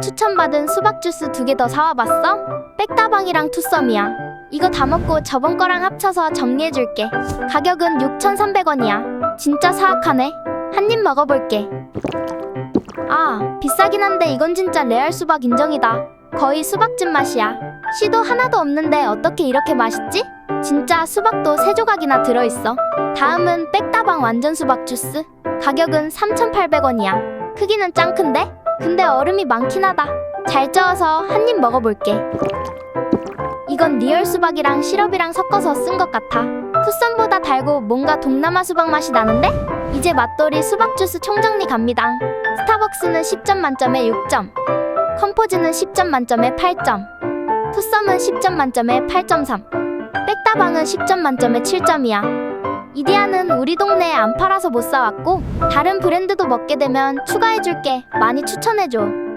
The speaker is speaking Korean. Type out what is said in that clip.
추천받은 수박 주스 두 개 더 사와봤어? 백다방이랑 투썸이야. 이거 다 먹고 저번 거랑 합쳐서 정리해줄게. 가격은 6,300원이야. 진짜 사악하네. 한 입 먹어볼게. 아, 비싸긴 한데 이건 진짜 레알 수박 인정이다. 거의 수박즙 맛이야. 씨도 하나도 없는데 어떻게 이렇게 맛있지? 진짜 수박도 세 조각이나 들어있어. 다음은 백다방 완전 수박 주스. 가격은 3,800원이야. 크기는 짱 큰데? 근데 얼음이 많긴 하다. 잘 저어서 한 입 먹어볼게. 이건 리얼 수박이랑 시럽이랑 섞어서 쓴 것 같아. 투썸보다 달고 뭔가 동남아 수박 맛이 나는데? 이제 맛돌이 수박 주스 총정리 갑니다. 스타벅스는 10점 만점에 6점. 컴포즈는 10점 만점에 8점. 투썸은 10점 만점에 8.3. 백다방은 10점 만점에 7점이야. 이디야는 우리 동네에 안 팔아서 못 사왔고 다른 브랜드도 먹게 되면 추가해줄게. 많이 추천해줘.